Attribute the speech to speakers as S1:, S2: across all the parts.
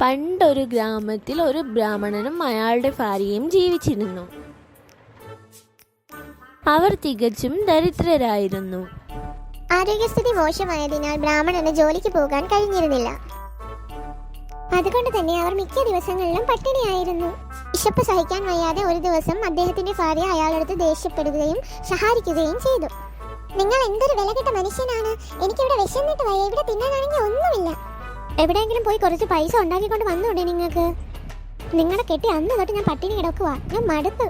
S1: പണ്ടൊരു ഗ്രാമത്തിൽ ഒരു ബ്രാഹ്മണനും അയാളുടെ ഭാര്യയും ജീവിച്ചിരുന്നു. അവർ തികച്ചും ദരിദ്രരായിരുന്നു.
S2: ആരോഗ്യസ്ഥിതി മോശമായതിനാൽ ബ്രാഹ്മണന് ജോലിക്ക് പോകാൻ കഴിഞ്ഞിരുന്നില്ല. അതുകൊണ്ട് തന്നെ അവർ മിക്ക ദിവസങ്ങളിലും പട്ടിണിയായിരുന്നു. വിശപ്പ് സഹിക്കാൻ വയ്യാതെ ഒരു ദിവസം അദ്ദേഹത്തിന്റെ ഭാര്യ അയാളടുത്ത് ദേഷ്യപ്പെടുകയും സഹായിക്കുകയും ചെയ്തു. നിങ്ങൾ എന്തൊരു വിലകെട്ട മനുഷ്യനാണ്. എനിക്കിവിടെ വിശന്നിട്ട് വയ്യ. ഇവിടെ തിന്നാനാണെങ്കിൽ ഒന്നുമില്ല. എവിടെയെങ്കിലും പോയി കുറച്ച് പൈസ ഉണ്ടാക്കിക്കൊണ്ട് വന്നൂടെ നിങ്ങൾക്ക്? നിങ്ങളെ കെട്ടി അന്ന് തൊട്ട് ഞാൻ പട്ടിണി കിടക്കുക ഞാൻ മടുത്തു.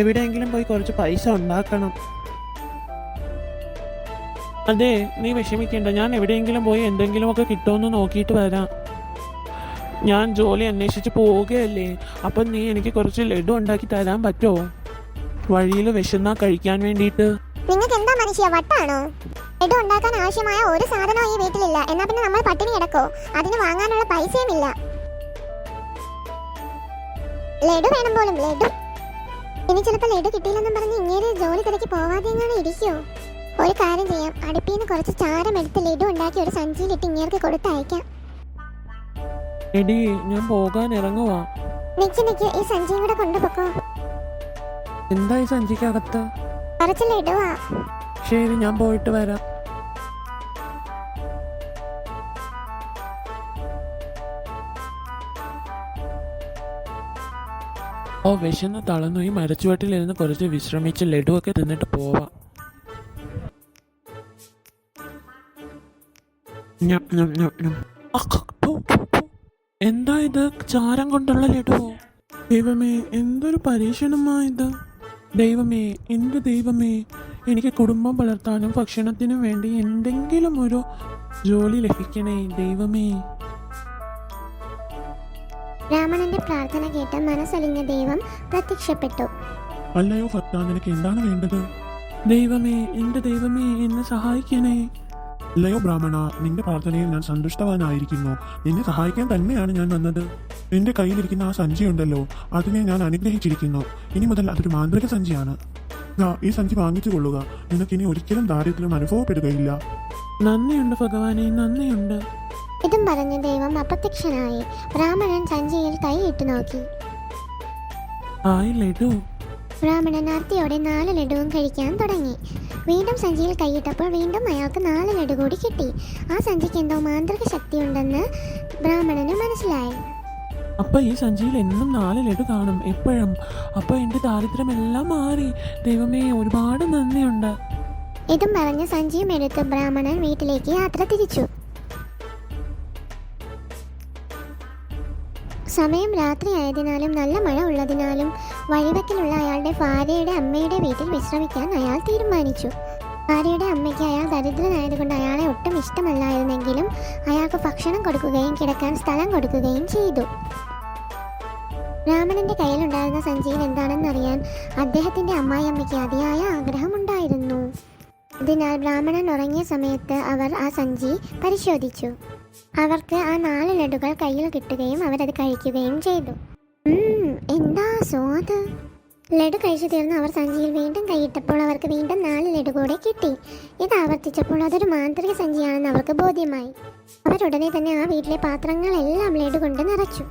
S3: എവിടെയെങ്കിലും പോയി കുറച്ച് പൈസ ഉണ്ടാക്കണം. അതെ നീ വിഷമിക്കേണ്ട. ഞാൻ എവിടെയെങ്കിലും പോയി എന്തെങ്കിലുമൊക്കെ കിട്ടുമെന്ന് നോക്കിയിട്ട് വരാം. ഞാൻ ജോലി അന്വേഷിച്ച് പോവുകയല്ലേ? അപ്പം നീ എനിക്ക് കുറച്ച് ലഡു ഉണ്ടാക്കി തരാൻ പറ്റുമോ വഴിയിൽ വിശന്നാ കഴിക്കാൻ വേണ്ടിയിട്ട്.
S2: നിങ്ങൾക്ക് എന്താ മനുഷ്യ? വട്ടാണോ? ലഡു ഉണ്ടാക്കാൻ ആവശ്യമായ ഒരു സാധനവും ഈ വീട്ടിലില്ല. എന്നാ പിന്നെ നമ്മൾ പട്ടിണി കിടക്കോ? അതിന് വാങ്ങാനുള്ള പൈസയും ഇല്ല ലഡു വേണം പോലും ലഡു. ഇനി ചിലപ്പോൾ ലഡു കിട്ടിയില്ലെന്നും പറഞ്ഞ് ഇങ്ങനെ ജോലി തിരക്കി പോവാതെ എങ്ങനെ ഇരിക്കോ? ഒരു കാര്യം ചെയ്യാം. അടുപ്പിൽ നിന്ന് കുറച്ച് ചാരം എടുത്ത് ലഡു ഉണ്ടാക്കി ഒരു സഞ്ചിയിലിട്ട് ഇങ്ങേർക്ക് കൊടുത്തയക്കാം.
S3: എടി ഞാൻ പോകാൻ ഇറങ്ങുവാ.
S2: നിക്ക് നിക്ക്. ഈ സഞ്ചിയും കൂടെ കൊണ്ടുപോക്കോ.
S3: എന്താ ഈ സഞ്ചിക്കകത്ത്?
S2: കുറച്ച് ലഡുവാ.
S3: ശരി ഞാൻ പോയിട്ട് വരാം. ഓ വിശന്ന് തളർന്നു. ഈ മരച്ചുവട്ടിലിരുന്ന് കുറച്ച് വിശ്രമിച്ച് ലഡുവൊക്കെ തിന്നിട്ട് പോവാം. എന്താ ഇത്? ചാരം കൊണ്ടുള്ള ലഡുവോ? ദൈവമേ എന്തൊരു പരീക്ഷണമാ ഇത്? ദൈവമേ എന്റെ ദൈവമേ? എനിക്ക് കുടുംബം വളർത്താനും ഭക്ഷണത്തിനും വേണ്ടി എന്തെങ്കിലും ഒരു ജോലി ലഭിക്കണേ ദൈവമേ.
S2: രാമണന്റെ പ്രാർത്ഥന കേട്ട മനസ്സലിഞ്ഞ ദൈവം പ്രത്യക്ഷപ്പെട്ടു.
S3: അല്ലയോ ഭർത്താ നിനക്ക് എന്താണ് വേണ്ടത്? ദൈവമേ എന്റെ ദൈവമേ എന്നെ സഹായിക്കണേ. അല്ലയോ ബ്രാഹ്മണ നിന്റെ പ്രാർത്ഥനയിൽ ഞാൻ സന്തുഷ്ടവാനായിരിക്കുന്നു. നിന്നെ സഹായിക്കാൻ തന്നെയാണ് ഞാൻ വന്നത്. നിന്റെ കയ്യിലിരിക്കുന്ന ആ സഞ്ചി ഉണ്ടല്ലോ അതിനെ ഞാൻ അനുഗ്രഹിച്ചിരിക്കുന്നു. ഇനി മുതൽ അതൊരു മാന്ത്രിക സഞ്ചിയാണ്. ദാ, ഈ സഞ്ചി വാങ്ങിച്ചു കൊള്ളുക. നിനക്കിനി ഒരിക്കലും ദാരിദ്ര്യം അനുഭവപ്പെടുകയില്ല. നന്ദിയുണ്ട് ഭഗവാനെ നന്ദിയുണ്ട്.
S2: ഇതും പറഞ്ഞ് ദൈവം അപ്രത്യക്ഷനായി ബ്രാഹ്മണൻ സഞ്ചിയിൽ കൈയിട്ട് നോക്കി.
S3: ആയി ലഡു
S2: ബ്രാഹ്മണൻ ആർത്തിയോടെ നാല് ലഡുവും കഴിക്കാൻ തുടങ്ങി. വീണ്ടും സഞ്ചിയിൽ കൈയിട്ടപ്പോൾ വീണ്ടും അയാൾക്ക് നാല് ലഡു കൂടി കിട്ടി. ആ സഞ്ചിക്ക് എന്തോ മാന്ത്രിക ശക്തിയുണ്ടെന്ന് ബ്രാഹ്മണന്
S3: അപ്പൊ ഈ സഞ്ചിയിൽ എന്നും നാല് ലഡു കാണും എപ്പോഴും. അപ്പൊ എന്റെ ദാരിദ്ര്യമെല്ലാം മാറി. ദൈവമേ ഒരുപാട് നന്ദിയുണ്ട്.
S2: ഇതും പറഞ്ഞ് സഞ്ചിയും എടുത്ത് ബ്രാഹ്മണൻ വീട്ടിലേക്ക് യാത്ര തിരിച്ചു. സമയം രാത്രിയായതിനാലും നല്ല മഴ ഉള്ളതിനാലും വഴിവക്കിലുള്ള അയാളുടെ ഭാര്യയുടെ അമ്മയുടെ വീട്ടിൽ വിശ്രമിക്കാൻ അയാൾ തീരുമാനിച്ചു. ഭാര്യയുടെ അമ്മയ്ക്ക് അയാൾ ദരിദ്രനായതുകൊണ്ട് അയാളെ ഒട്ടും ഇഷ്ടമല്ലായിരുന്നെങ്കിലും അയാൾക്ക് ഭക്ഷണം കൊടുക്കുകയും കിടക്കാൻ സ്ഥലം കൊടുക്കുകയും ചെയ്തു. രാമണന്റെ കയ്യിലുണ്ടായിരുന്ന സഞ്ജീവ് എന്താണെന്ന് അറിയാൻ അദ്ദേഹത്തിന്റെ അമ്മായിയമ്മയ്ക്ക് അതിയായ ആഗ്രഹമുണ്ടായിരുന്നു. അതിനാൽ ബ്രാഹ്മണൻ ഉറങ്ങിയ സമയത്ത് അവർ ആ സഞ്ചി പരിശോധിച്ചു. അവർക്ക് ആ നാല് ലഡുകൾ കയ്യിൽ കിട്ടുകയും അവരത് കഴിക്കുകയും ചെയ്തു. എന്താ സ്വാദ് ലഡു കഴിച്ചു തീർന്ന് അവർ സഞ്ചിയിൽ വീണ്ടും കൈയിട്ടപ്പോൾ അവർക്ക് വീണ്ടും നാല് ലഡു കൂടെ കിട്ടി. ഇത് ആവർത്തിച്ചപ്പോൾ അതൊരു മാന്ത്രിക സഞ്ചിയാണെന്ന് അവർക്ക് ബോധ്യമായി. അവരുടനെ തന്നെ ആ വീട്ടിലെ പാത്രങ്ങളെല്ലാം ലഡു കൊണ്ട് നിറച്ചു.